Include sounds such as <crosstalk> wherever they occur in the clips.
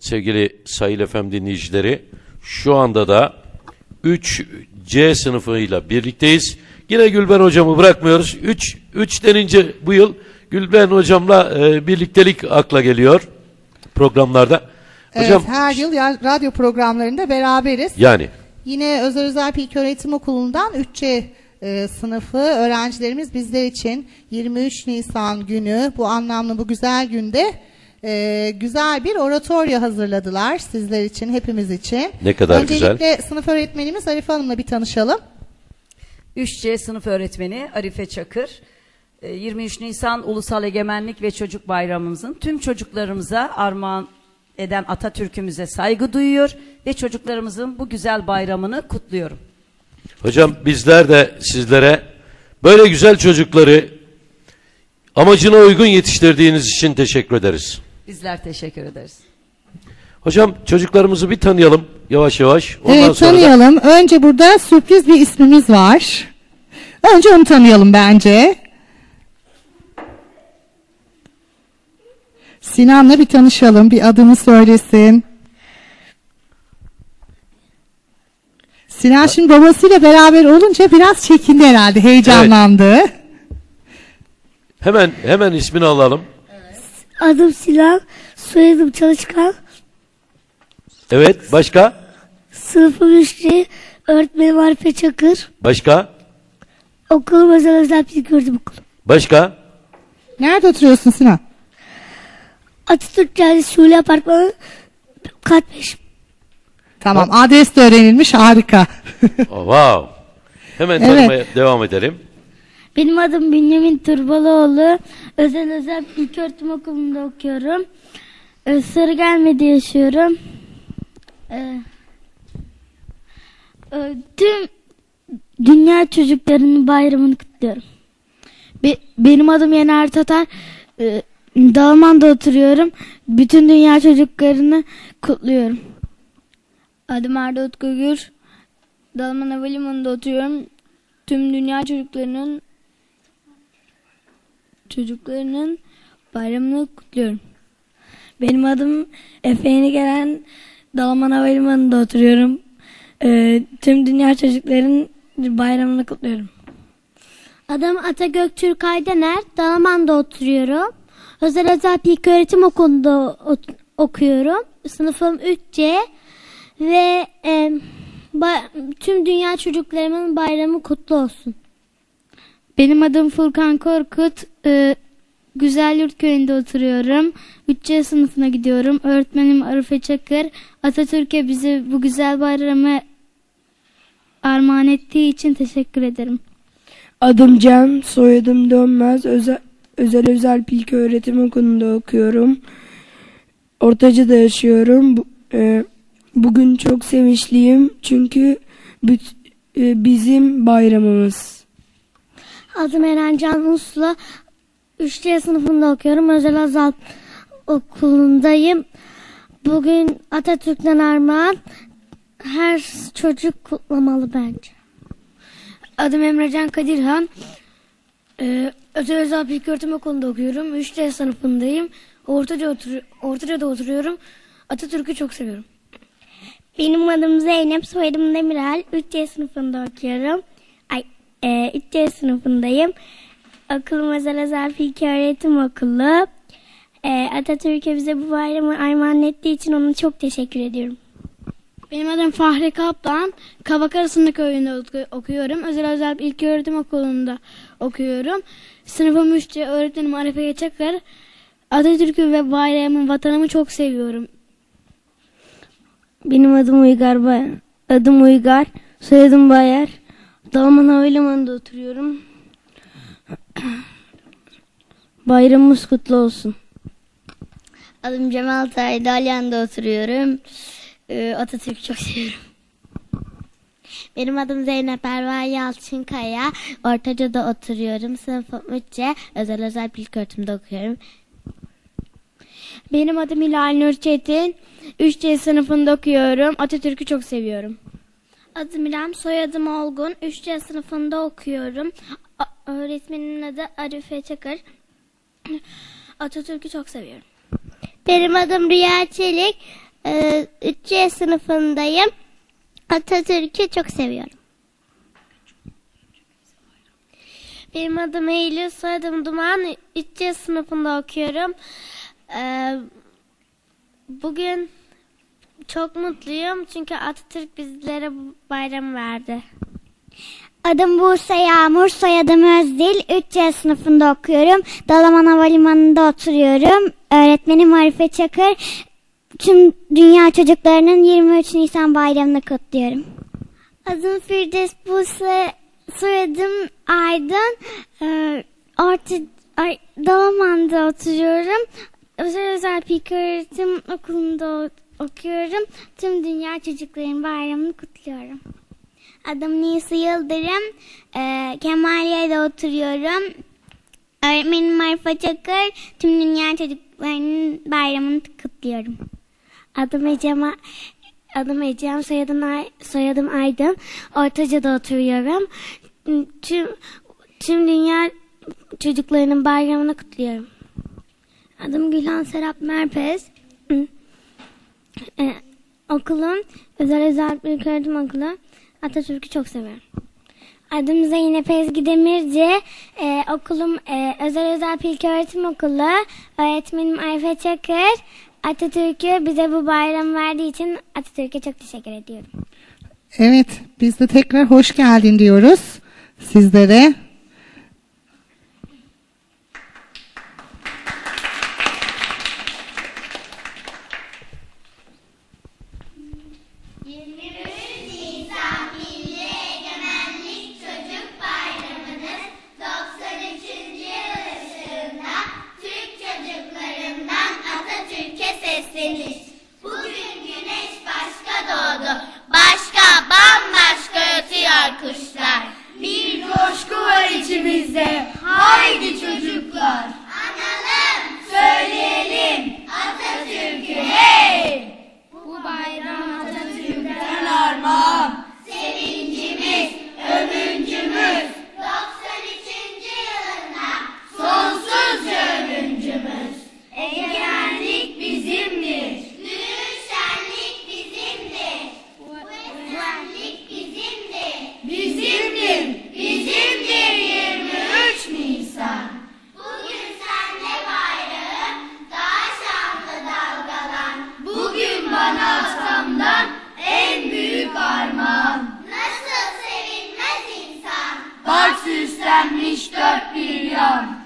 sevgili Sayıl FM dinleyicileri. Şu anda da 3C sınıfıyla birlikteyiz. Yine Gülben hocamı bırakmıyoruz. 3 3 denince bu yıl Gülben hocamla e, birliktelik akla geliyor programlarda. Hocam evet, her yıl ya- radyo programlarında beraberiz. yani Yine Özel Özel İlk Öğretim Okulu'ndan 3C e, sınıfı öğrencilerimiz bizler için 23 Nisan günü bu anlamlı bu güzel günde e, güzel bir oratoryo hazırladılar sizler için, hepimiz için. Ne kadar güzel. Öncelikle sınıf öğretmenimiz Arife Hanım'la bir tanışalım. 3C sınıf öğretmeni Arife Çakır. Ee, 23 Nisan Ulusal Egemenlik ve Çocuk Bayramımızın tüm çocuklarımıza armağan eden Atatürk'ümüze saygı duyuyor ve çocuklarımızın bu güzel bayramını kutluyorum. hocam bizler de sizlere böyle güzel çocukları amacına uygun yetiştirdiğiniz için teşekkür ederiz. Bizler teşekkür ederiz. Hocam çocuklarımızı bir tanıyalım yavaş yavaş. Ondan evet sonra da- tanıyalım. Önce burada sürpriz bir ismimiz var. Önce onu tanıyalım bence. Sinan'la bir tanışalım. Bir adını söylesin. Sinan şimdi babasıyla beraber olunca biraz çekindi herhalde. Heyecanlandı. hemen hemen ismini alalım. Adım Sinan, soyadım Çalışkan. Evet başka? Sınıfım 3'te, öğretmenim Arife Çakır. Başka? Okulum özel özel bir gördüm okulu. Başka? Nerede oturuyorsun Sinan? Atatürk Caddesi Şule Apartmanı kat 5. Tamam adres de öğrenilmiş harika. <laughs> Oh, wow. Hemen Evet. tanımaya devam edelim. Benim adım Bünyamin Turbalıoğlu. Özel özel ilköğretim okulunda okuyorum. Ee, Sarıgelme'de yaşıyorum. Ee, e, tüm dünya çocuklarının bayramını kutluyorum. Be- benim adım Yener Tatar. Ee, Dalman'da oturuyorum. Bütün dünya çocuklarını kutluyorum. Adım Arda Utku Gür. Dalman Havalimanı'nda oturuyorum. Tüm dünya çocuklarının çocuklarının bayramını kutluyorum. Benim adım Efe Gelen Dalaman Havalimanı'nda oturuyorum. Ee, tüm dünya çocukların bayramını kutluyorum. Adım Ata Göktürk Aydener. Dalaman'da oturuyorum. Özel özel bir öğretim okulunda okuyorum. Sınıfım 3C ve e, tüm dünya çocuklarımın bayramı kutlu olsun. Benim adım Furkan Korkut. Ee, Güzel Yurt Köyü'nde oturuyorum. 3C sınıfına gidiyorum. Öğretmenim Arife Çakır. Atatürk'e bize bu güzel bayramı armağan ettiği için teşekkür ederim. Adım Can, soyadım Dönmez. Özel özel, özel ilk öğretim okulunda okuyorum. Ortaca'da yaşıyorum. Bu- e, bugün çok sevinçliyim çünkü büt- e, bizim bayramımız. Adım Eren Can Uslu. 3C sınıfında okuyorum. Özel özel okulundayım. Bugün Atatürk'ten armağan her çocuk kutlamalı bence. Adım Emrecan Kadirhan. Ee, özel özel ilköğretim okulunda okuyorum. 3D sınıfındayım. Ortaca otur Ortaca'da oturuyorum. Atatürk'ü çok seviyorum. Benim adım Zeynep, soyadım Demirel. 3C sınıfında okuyorum. E, 3C sınıfındayım. Okulum özel özel ilk öğretim okulu. E, Atatürk'e bize bu bayramı armağan ettiği için ona çok teşekkür ediyorum. Benim adım Fahri Kaplan. Kavakarası'nda köyünde oku- okuyorum. Özel özel ilk öğretim okulunda okuyorum. Sınıfım 3'te öğretmenim Arife Çakır. Atatürk'ü ve bayramı, vatanımı çok seviyorum. Benim adım Uygar Bayar. Adım Uygar. Soyadım Bayar. Dalaman Havalimanı'nda oturuyorum. Bayramımız kutlu olsun. Adım Cemal Tay. Dalyan'da oturuyorum. Ee, Atatürk'ü çok seviyorum. Benim adım Zeynep Erva Yalçınkaya. Ortaca'da oturuyorum. Sınıfım 3C. Özel özel ilköğretimde okuyorum. Benim adım Hilal Nur Çetin. 3C sınıfında okuyorum. Atatürk'ü çok seviyorum. Adım İrem, soyadım Olgun. 3C sınıfında okuyorum. A- öğretmenimin adı Arife Çakır. Atatürk'ü çok seviyorum. Benim adım Rüya Çelik. Ee, 3C sınıfındayım. Atatürk'ü çok seviyorum. Benim adım Eylül, soyadım Duman. 3C sınıfında okuyorum. Ee, bugün çok mutluyum çünkü Atatürk bizlere bayram verdi. Adım Buse Yağmur, soyadım Özdil. 3C sınıfında okuyorum. Dalaman Havalimanı'nda oturuyorum. Öğretmenim Arife Çakır. Tüm dünya çocuklarının 23 Nisan bayramını kutluyorum. Adım Firdevs Buse, soyadım Aydın. Ee, Orta, Dalaman'da oturuyorum. Özel özel öğretim okulunda okuyorum. Tüm dünya çocukların bayramını kutluyorum. Adım Nisa Yıldırım. Ee, Kemaliye'de oturuyorum. Öğretmenim Arife Çakır. Tüm dünya çocuklarının bayramını kutluyorum. Adım Ecem, adım Ecem, soyadım, Ay- soyadım Aydın. Ortaca'da oturuyorum. Tüm, tüm dünya çocuklarının bayramını kutluyorum. Adım Gülhan Serap Merpez. Okulum özel özel bir öğretim okulu. Atatürk'ü çok seviyorum. Adım Zeynep Ezgi Demirci. Ee, okulum e, özel özel öğretim okulu. Öğretmenim Ayfe Çakır. Atatürk'ü bize bu bayram verdiği için Atatürk'e çok teşekkür ediyorum. Evet, biz de tekrar hoş geldin diyoruz sizlere. dann nicht terpilion.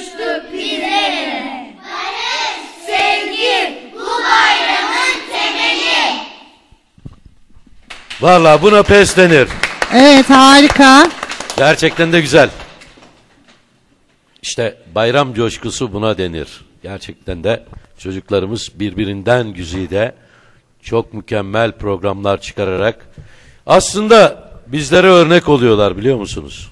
Tutuştuk bizlere. Barış, sevgi bu bayramın temeli. Valla buna pes denir. Evet, harika. Gerçekten de güzel. İşte bayram coşkusu buna denir. Gerçekten de çocuklarımız birbirinden güzide çok mükemmel programlar çıkararak aslında bizlere örnek oluyorlar biliyor musunuz?